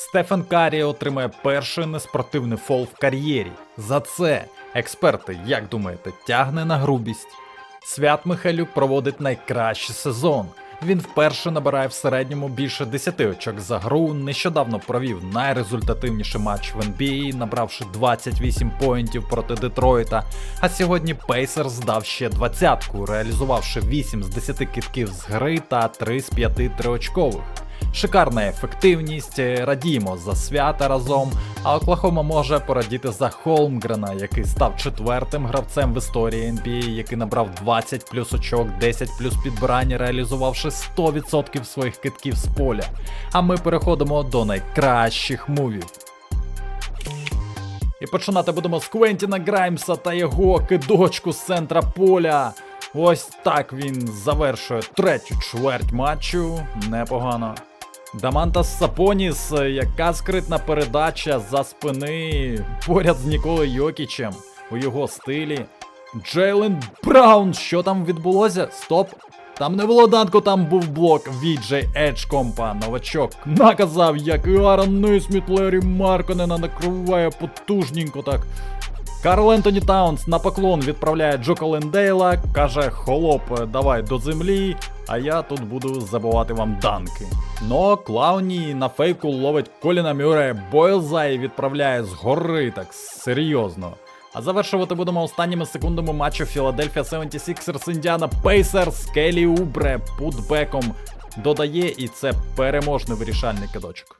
Стефен Карі отримає перший неспортивний фол в кар'єрі. За це експерти, як думаєте, тягне на грубість. Свят Михайлюк проводить найкращий сезон. Він вперше набирає в середньому більше 10 очок за гру. Нещодавно провів найрезультативніший матч в NBA, набравши 28 поінтів проти Детройта. А сьогодні Пейсер здав ще двадцятку, реалізувавши 8 з 10 китків з гри та 3 з 5 триочкових. Шикарна ефективність, е, радіємо за свята разом. А Оклахома може порадіти за Холмгрена, який став четвертим гравцем в історії NBA, який набрав 20 плюс очок, 10 плюс підбирання, реалізувавши 100% своїх китків з поля. А ми переходимо до найкращих мувів. І починати будемо з Квентіна Граймса та його кидочку з центра поля. Ось так він завершує третю чверть матчу. Непогано. Дамантас Сапоніс, яка скритна передача за спини поряд з Ніколою Йокічем у його стилі. Джейлен Браун, що там відбулося? Стоп. Там не було данку, там був блок VJ Еджкомпа. Новачок наказав, як і Аарон Нейсміт Лері Марконена накриває потужненько так. Карл Ентоні Таунс на поклон відправляє Джока Лендейла, каже: Холоп, давай до землі, а я тут буду забувати вам данки. Но Клауні на фейку ловить Коліна Мюре, Бойлзай відправляє згори так серйозно. А завершувати будемо останніми секундами матчу Філадельфія 76ers Індіана Пейсерс Келі Убре путбеком додає, і це переможний вирішальний кидочок.